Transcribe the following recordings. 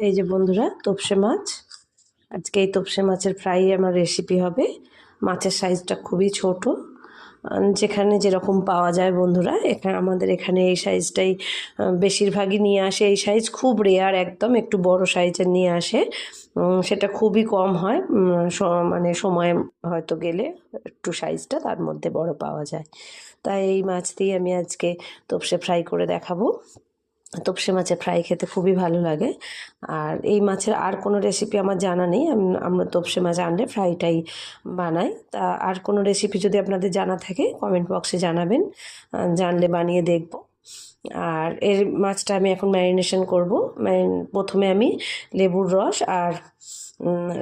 এই যে বন্ধুরা, তোপসে মাছ। আজকে এই তোপসে মাছের ফ্রাই আমার রেসিপি হবে। মাছের সাইজটা খুবই ছোট। যেখানে যেরকম পাওয়া যায় বন্ধুরা এখানে আমাদের এখানে এই সাইজটাই বেশিরভাগই নিয়ে আসে। এই সাইজ খুব রেয়ার একদম, একটু বড় সাইজের নিয়ে আসে। সেটা খুবই কম হয়। মানে সময় হয়তো গেলে একটু সাইজটা তার মধ্যে বড় পাওয়া যায়। তাই এই মাছ দিয়ে আমি আজকে তোপসে ফ্রাই করে দেখাবো। তোপসে মাছের ফ্রাই খেতে খুবই ভালো লাগে। আর এই মাছের আর কোনো রেসিপি আমার জানা নেই। আমরা তোপসে মাছ আনলে ফ্রাইটাই বানাই। তা আর কোনো রেসিপি যদি আপনাদের জানা থাকে কমেন্ট বক্সে জানাবেন। জানলে বানিয়ে দেখব। আর এর মাছটা আমি এখন ম্যারিনেশন করব। প্রথমে আমি লেবুর রস আর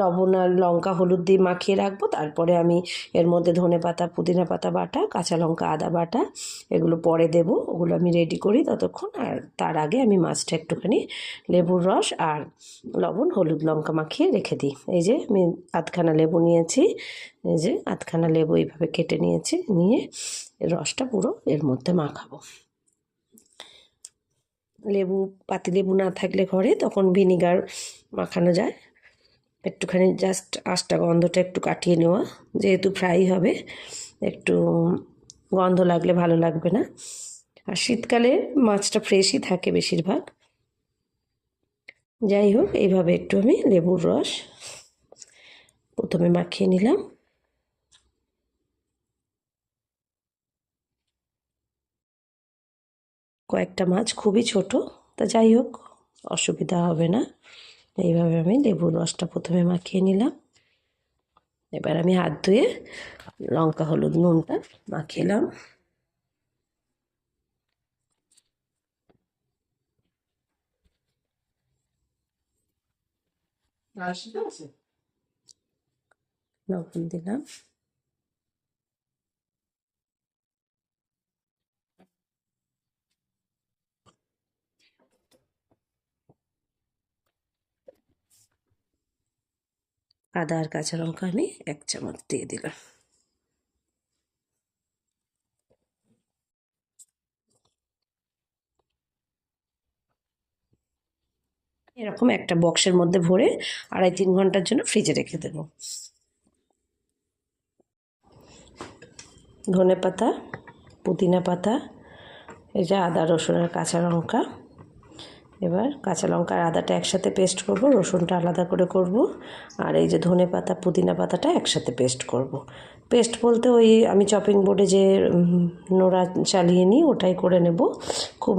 লবণ আর লঙ্কা, হলুদ দিয়ে মাখিয়ে রাখব। তারপরে আমি এর মধ্যে ধনে পাতা, পুদিনা পাতা বাটা, কাঁচা লঙ্কা, আদা বাটা এগুলো পরে দেব। ওগুলো আমি রেডি করি ততক্ষণ। আর তার আগে আমি মাছটা একটুখানি লেবুর রস আর লবণ, হলুদ, লঙ্কা মাখিয়ে রেখে দিই। এই যে আমি আধখানা লেবু নিয়েছি। এই যে আধখানা লেবু এইভাবে কেটে নিয়েছি। নিয়ে রসটা পুরো এর মধ্যে মাখাবো। লেবু পাতিলেবু না থাকলে ঘরে, তখন ভিনিগার মাখানো যায়। একটুখানি জাস্ট আঁশটা গন্ধটা একটু কাটিয়ে নেওয়া, যেহেতু ফ্রাই হবে, একটু গন্ধ লাগলে ভালো লাগবে না। আর শীতকালে মাছটা ফ্রেশই থাকে বেশিরভাগ। যাই হোক, এইভাবে একটু আমি লেবুর রস প্রথমে মাখিয়ে নিলাম। কয়েকটা মাছ খুবই ছোট তা যাই হোক অসুবিধা হবে না। এইভাবে আমি লেবুর রসটা প্রথমে মাখিয়ে নিলাম। এবার আমি হাত ধুয়ে লঙ্কা হলুদ নুনটা মাখিলাম লবণ দিলাম। আদা আর কাঁচা লঙ্কা আমি এক চামচ দিয়ে দিলাম। এরকম একটা বক্সের মধ্যে ভরে আড়াই তিন ঘণ্টার জন্য ফ্রিজে রেখে দেব। ধনে পাতা পুদিনা পাতা, এই যে আদা, রসুন আর কাঁচা লঙ্কা। এবার কাঁচা লঙ্কা আর আদাটা একসাথে পেস্ট করব, রসুনটা আলাদা করে করব, আর এই যে ধনে পাতা, পুদিনা পাতাটা একসাথে পেস্ট করব। পেস্ট বলতে ওই আমি চপিং বোর্ডে যে নোড়া চালিয়ে নিই ওটাই করে নেব। খুব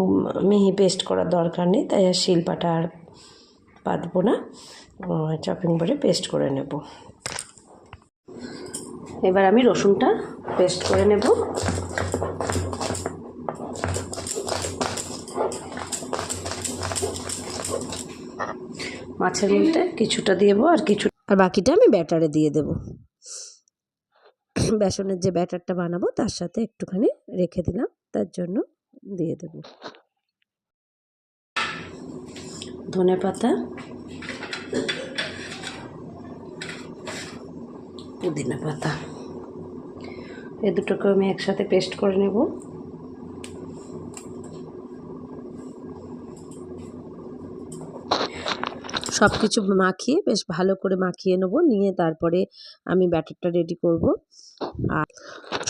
মিহি পেস্ট করার দরকার নেই, তাই আর শিলপাটা আর পাতবো না চপিং বোর্ডে পেস্ট করে নেব। এবার আমি রসুনটা পেস্ট করে নেব। মাছের মধ্যে কিছুটা দেবো আর কিছু আর বাকিটা আমি ব্যাটারে দিয়ে দেব। বেসনের যে ব্যাটারটা বানাবো তার সাথে একটুখানি রেখে দিলাম তার জন্য দিয়ে দেব। ধনে পাতা পুদিনা পাতা। এ দুটোকে আমি একসাথে পেস্ট করে নেব। সব কিছু মাখিয়ে বেশ ভালো করে মাখিয়ে নেব। নিয়ে তারপরে আমি ব্যাটারটা রেডি করব। আর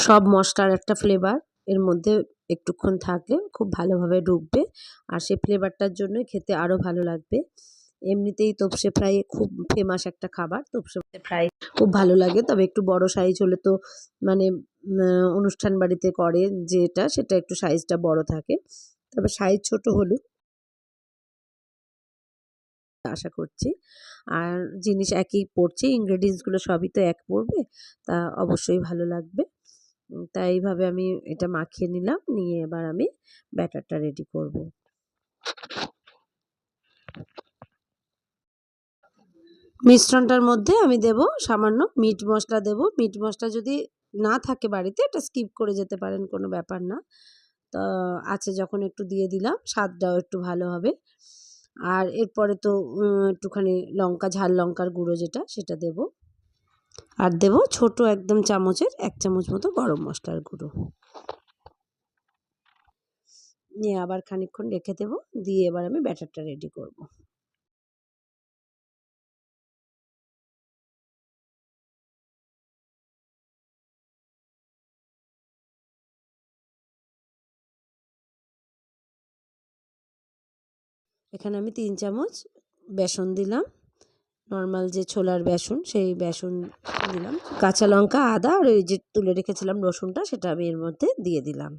সব মশলার একটা ফ্লেভার এর মধ্যে একটুক্ষণ থাকলে খুব ভালোভাবে ঢুকবে আর সেই ফ্লেভারটার জন্যই খেতে আরও ভালো লাগবে। এমনিতেই তোপসে ফ্রাই খুব ফেমাস একটা খাবার। তোপসে ফ্রাই খুব ভালো লাগে। তবে একটু বড় সাইজ হলে তো মানে অনুষ্ঠান বাড়িতে করে যেটা, সেটা একটু সাইজটা বড় থাকে। তবে সাইজ ছোট হলেও আশা করছি। আর জিনিস একই পড়ছে ইনগ্রেডিয়েন্টসগুলো সবই তো এক পড়বে, তা অবশ্যই ভালো লাগবে। তাই এইভাবে আমি এটা মাখিয়ে নিলাম, নিয়ে এবার আমি ব্যাটারটা রেডি করব। মিশ্রণটার মধ্যে আমি দেব সামান্য মিট মশলা দেব। মিট মশলা যদি না থাকে বাড়িতে, এটা স্কিপ করে যেতে পারেন, কোনো ব্যাপার না। তা আছে যখন একটু দিয়ে দিলাম, স্বাদটাও একটু ভালো হবে। আর এরপরে তো একটুখানি লঙ্কা, ঝাল লঙ্কার গুঁড়ো যেটা, সেটা দেব। আর দেব ছোট একদম চামচের এক চামচ মতো গরম মশলার গুঁড়ো। নিয়ে আবার খানিকক্ষণ রেখে দেবো, দিয়ে এবার আমি ব্যাটারটা রেডি করব। এখানে আমি তিন চামচ বেসন দিলাম। নর্মাল যে ছোলার বেসন, সেই বেসন দিলাম। কাঁচা লঙ্কা, আদা আর ওই যে তুলে রেখেছিলাম রসুনটা, সেটা আমি এর মধ্যে দিয়ে দিলাম।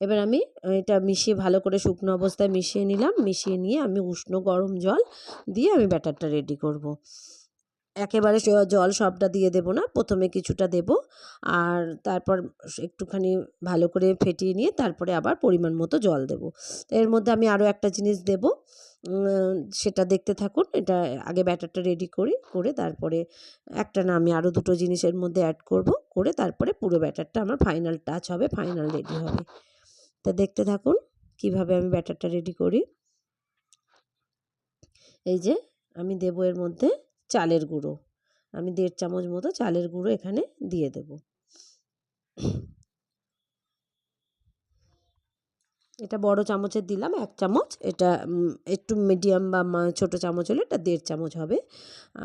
এবার আমি এটা মিশিয়ে ভালো করে শুকনো অবস্থায় মিশিয়ে নিলাম। মিশিয়ে নিয়ে আমি উষ্ণ গরম জল দিয়ে আমি ব্যাটারটা রেডি করব। একেবারে জল সবটা দিয়ে দেব না, প্রথমে কিছুটা দেব। আর তারপর একটুখানি ভালো করে ফেটিয়ে নিয়ে তারপরে আবার পরিমাণ মতো জল দেব। এর মধ্যে আমি আরও একটা জিনিস দেব। সেটা দেখতে থাকুন, এটা আগে ব্যাটারটা রেডি করি, করে তারপরে একটা না আমি আরও দুটো জিনিসের মধ্যে অ্যাড করব, করে তারপরে পুরো ব্যাটারটা আমার ফাইনাল টাচ হবে, ফাইনাল রেডি হবে। তা দেখতে থাকুন কীভাবে আমি ব্যাটারটা রেডি করি। এই যে আমি দেবো এর মধ্যে চালের গুঁড়ো। আমি দেড় চামচ মতো চালের গুঁড়ো এখানে দিয়ে দেব। এটা বড় চামচের দিলাম, এক চামচ। এটা একটু মিডিয়াম বা ছোট চামচ হলে এটা দেড় চামচ হবে।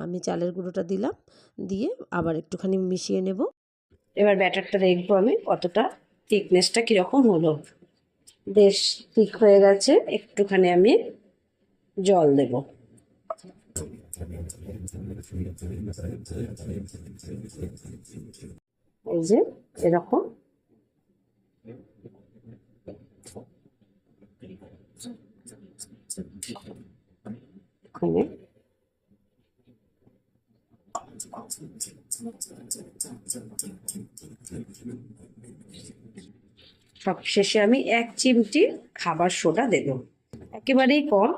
আমি চালের গুঁড়োটা দিলাম, দিয়ে আবার একটুখানি মিশিয়ে নেব। এবার ব্যাটারটা দেখব আমি কতটা থিকনেসটা কীরকম হলো। বেশ ঠিক হয়ে গেছে, একটুখানি আমি জল দেব। এই যে, এরকম। এখানে। সব শেষে আমি এক চিমটি খাবার সোডা দেব। একেবারেই কম।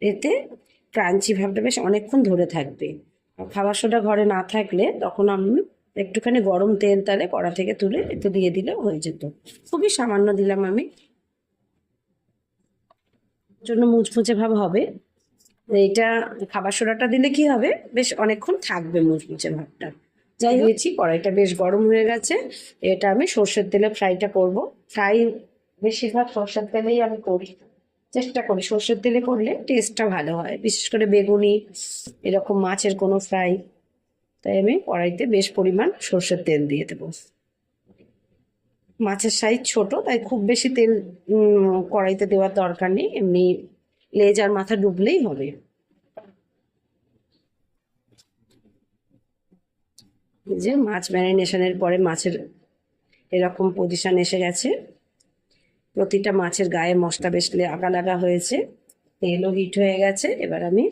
এতে ক্রাঞ্চি ভাবটা বেশ অনেকক্ষণ ধরে থাকবে। খাবার সোডা ঘরে না থাকলে তখন আমি একটুখানি গরম তেল তালে কড়া থেকে তুলে এতে দিয়ে দিলে হয়ে যেত। খুবই সামান্য দিলাম আমি। জন্য মুচমুচে ভাব হবে। এইটা খাবার সোডাটা দিলে কি হবে? বেশ অনেকক্ষণ থাকবে মুচমুচে ভাবটা। যাই হয়েছি কড়াইটা বেশ গরম হয়ে গেছে। এটা আমি সর্ষের তেলে ফ্রাইটা করব। ফ্রাই বেশিরভাগ সর্ষের তেলেই আমি করি। চেষ্টা করি। সর্ষের তেলে করলে টেস্টটা ভালো হয়। বিশেষ করে বেগুনি, এরকম মাছের কোনো ফ্রাই তাই আমি কড়াইতে বেশ পরিমাণ সর্ষের তেল দিয়ে দেবো। মাছের সাইজ ছোট, তাই খুব বেশি তেল কড়াইতে দেওয়ার দরকার নেই। এমনি লেজ আর মাথা ডুবলেই হবে। যে মাছ ম্যারিনেশনের পরে মাছের এরকম পজিশন এসে গেছে। প্রতিটা মাছের গায়ে মশলা বেশ আগা লাগা হয়েছে। তেলও হিট হয়ে গেছে। এবার আমি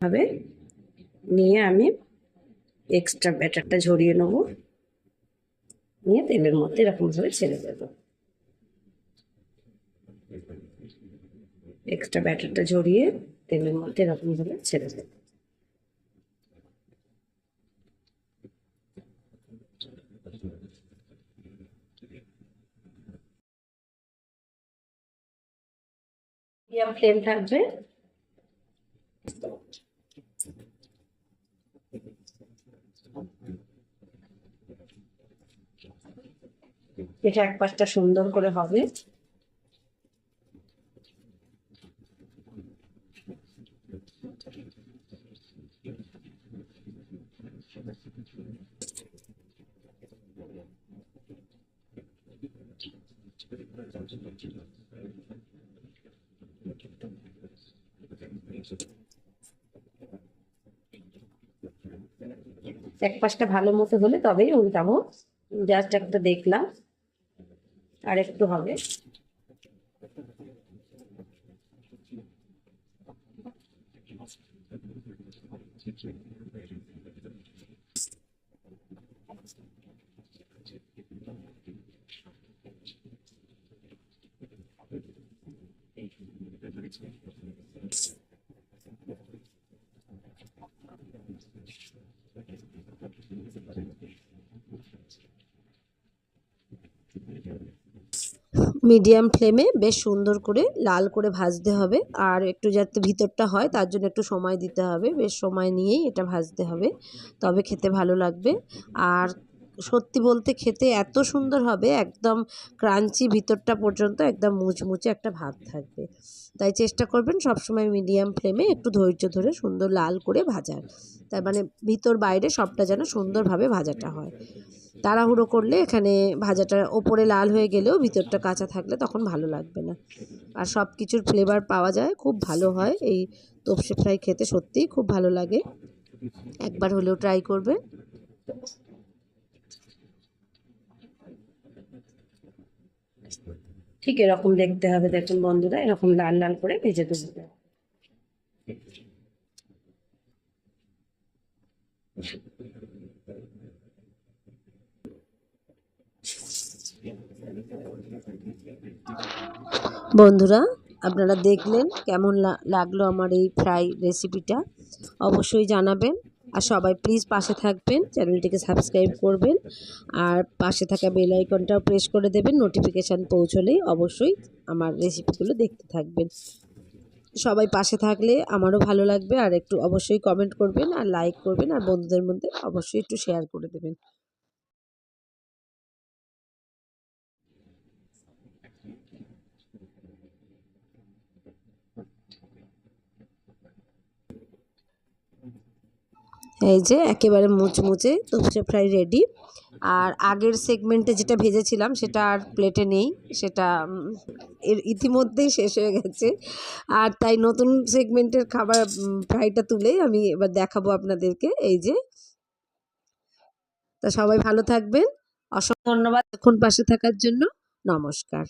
ভাবে নিয়ে আমি এক্সট্রা ব্যাটারটা ঝরিয়ে নেব। নিয়ে তেলের মধ্যে এরকম ভাবে ছেড়ে দেব। এক্সট্রা ব্যাটারটা ঝরিয়ে তেলের মধ্যে এরকম ভাবে ছেড়ে দেব। মিডিয়াম ফ্লেম থাকবে। এটা এক পাশটা সুন্দর করে হবে। এক পাশটা ভালো মতো হলে তবেই উল্টাবো। জাস্ট একটা দেখলাম। আর একটু হবে। মিডিয়াম ফ্লেমে বেশ সুন্দর করে লাল করে ভাজতে হবে। আর একটু যাতে ভিতরটা হয়, তার জন্য একটু সময় দিতে হবে। বেশ সময় নিয়েই এটা ভাজতে হবে। তবে খেতে ভালো লাগবে। আর সত্যি বলতে খেতে এত সুন্দর হবে, একদম ক্রাঞ্চি ভিতরটা পর্যন্ত একদম মুচমুচে একটা ভাব থাকবে। তাই চেষ্টা করবেন সবসময় মিডিয়াম ফ্লেমে একটু ধৈর্য ধরে সুন্দর লাল করে ভাজার। তার মানে ভিতর বাইরে সবটা যেন সুন্দরভাবে ভাজাটা হয়। তাড়াহুড়ো করলে এখানে ভাজাটা ওপরে লাল হয়ে গেলেও ভিতরটা কাঁচা থাকলে তখন ভালো লাগবে না। আর সব কিছুর ফ্লেভার পাওয়া যায়, খুব ভালো হয়। এই তোপসে ফ্রাই খেতে সত্যিই খুব ভালো লাগে। একবার হলেও ট্রাই করবে ঠিক এরকম দেখতে হবে দেখুন বন্ধুরা এরকম লাল লাল করে ভেজে দেবো। বন্ধুরা, আপনারা দেখলেন কেমন লাগল আমার এই ফ্রাই রেসিপিটা অবশ্যই জানাবেন। আর সবাই প্লিজ পাশে থাকবেন চ্যানেলটিকে সাবস্ক্রাইব করবেন, আর পাশে থাকা বেল আইকনটাও প্রেস করে দেবেন নোটিফিকেশান পৌঁছলেই অবশ্যই আমার রেসিপিগুলো দেখতে থাকবেন। সবাই পাশে থাকলে আমারও ভালো লাগবে, আর একটু অবশ্যই কমেন্ট করবেন, আর লাইক করবেন, আর বন্ধুদের মধ্যে অবশ্যই একটু শেয়ার করে দেবেন। এই যে একেবারে মুচমুচে তোপসে ফ্রাই রেডি। আর আগের সেগমেন্টে যেটা ভেজেছিলাম সেটা আর প্লেটে নেই, সেটা এর ইতিমধ্যেই শেষ হয়ে গেছে। আর তাই নতুন সেগমেন্টের খাবার ফ্রাইটা তুলেই আমি এবার দেখাবো আপনাদেরকে। এই যে, তা সবাই ভালো থাকবেন। অসংখ্য ধন্যবাদ। এখন পাশে থাকার জন্য নমস্কার।